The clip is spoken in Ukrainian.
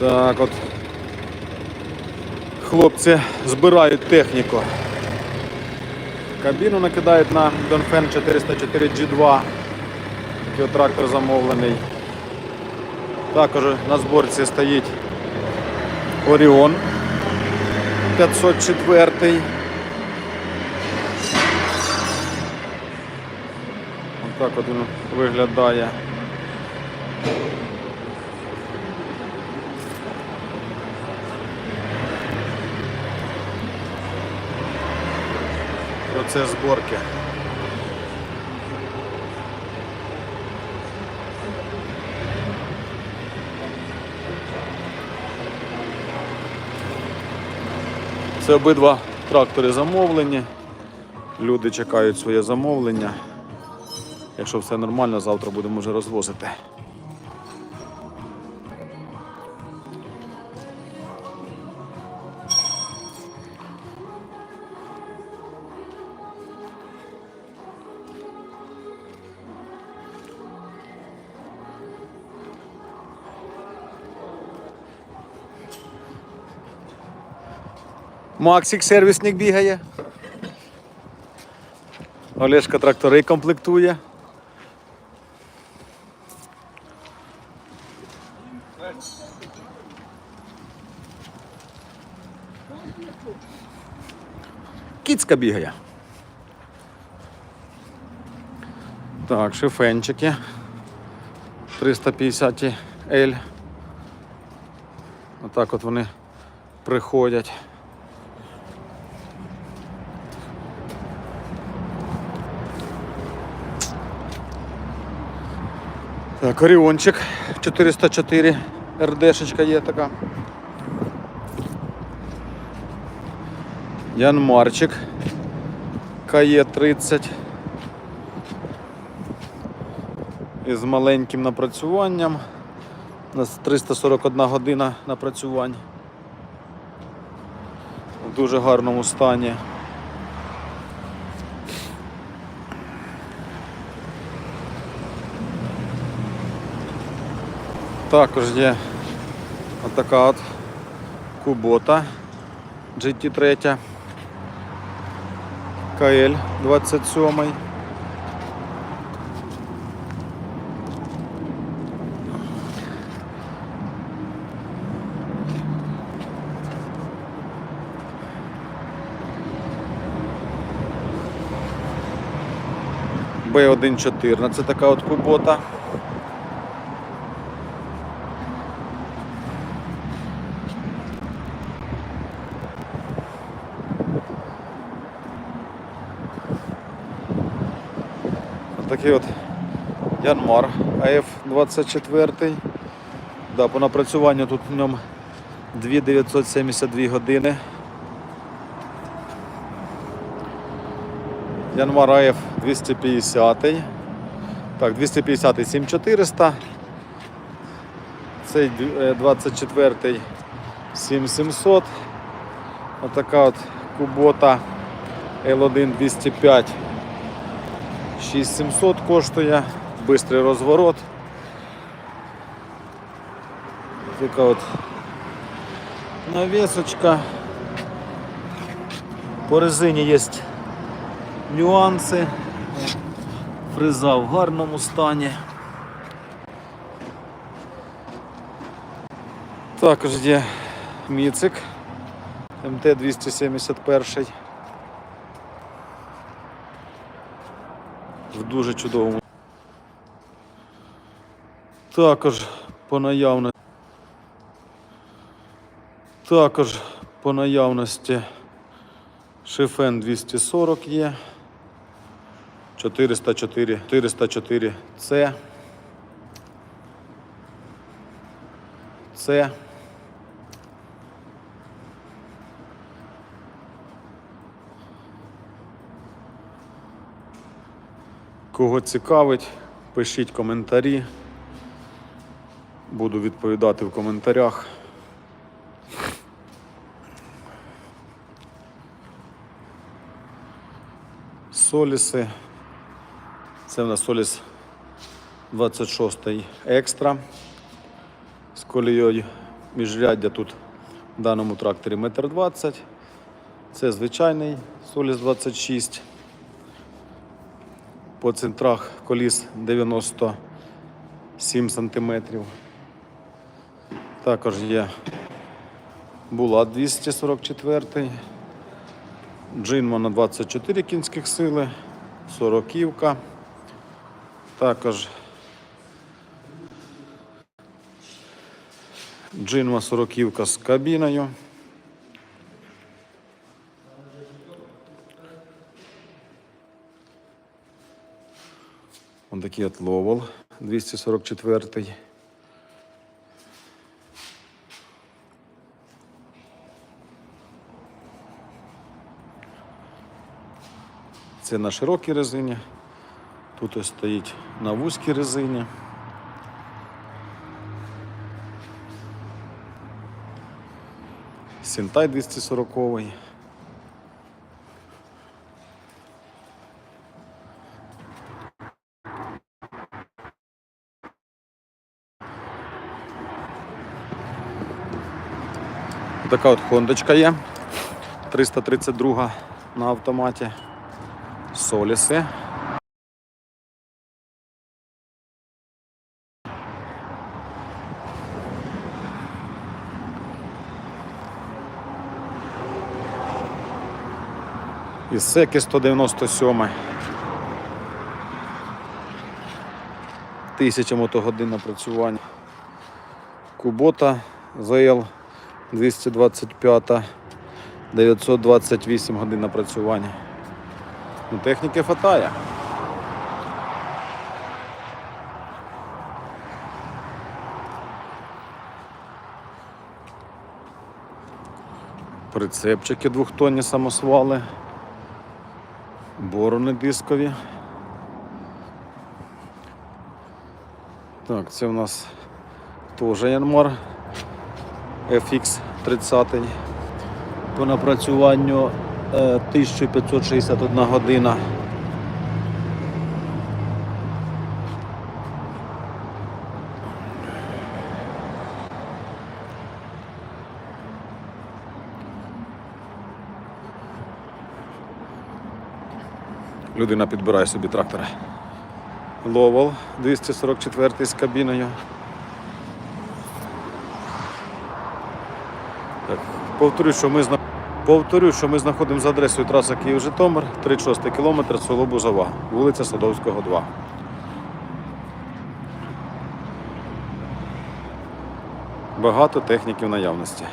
Так от. Хлопці збирають техніку. Кабіну накидають на Донфен 404 G2. Такий трактор замовлений. Також на зборці стоїть Оріон 504. Ось так от він виглядає. Процес зборки. Це обидва трактори замовлені. Люди чекають своє замовлення. Якщо все нормально, завтра будемо вже розвозити. Максик сервісник бігає. Олешка трактори комплектує. Кіцька бігає. Так, шифенчики. 350 L. Отак от вони приходять. Так, Оріончик 404 РДшечка є така. Янмарчик КЕ 30 із маленьким напрацюванням. У нас 341 година напрацювань. В дуже гарному стані. Також є отака от кубота GT3 КЛ 27. Б1.14 така от кубота. Такий от Янмар АФ-24. Да, по напрацюванню тут в ньому 2972 години. Янмар АФ 250. Так, 250 7400. Цей 24 7700. Отака от кубота L1 205. 6700 коштує, бистрий розворот. Така от навісочка. По резині є нюанси. Фреза в гарному стані. Також є міцик МТ-271. В дуже чудовому. Також по наявності. Також по наявності шифен 240 є. 404, 404 С. С. Кого цікавить, пишіть коментарі. Буду відповідати в коментарях. Соліси. Це в нас Соліс 26 екстра з колією Міжряддя тут в даному тракторі 1,20 м. Це звичайний Соліс 26. По центрах коліс 97 см. Також є Булат 244. Джинма на 24 кінських сили, 40 ківка. Також Джинма 40 ківка з кабіною. Ось такий от Ловол 244. Це на широкій резині. Тут ось стоїть на вузькій резині. Сінтай 240. Така от хондочка є. 332 на автоматі. Соліси. Ісеки 197. Тисяча мотогодин напрацювання. Кубота ЗЛ 225. 928 годин напрацювання. Ну, техніки хватає. Прицепчики двохтонні самосвали. Борони дискові. Так, це у нас теж Янмар FX 30 по напрацюванню е, 1561 година. Людина підбирає собі трактора. Ловол 244 з кабіною. Так, повторюю, що ми зна... повторюю, що ми знаходимося за адресою траса Київ-Житомир, 36 кілометр, село Бузова, вулиця Садовського, 2. Багато техніки в наявності.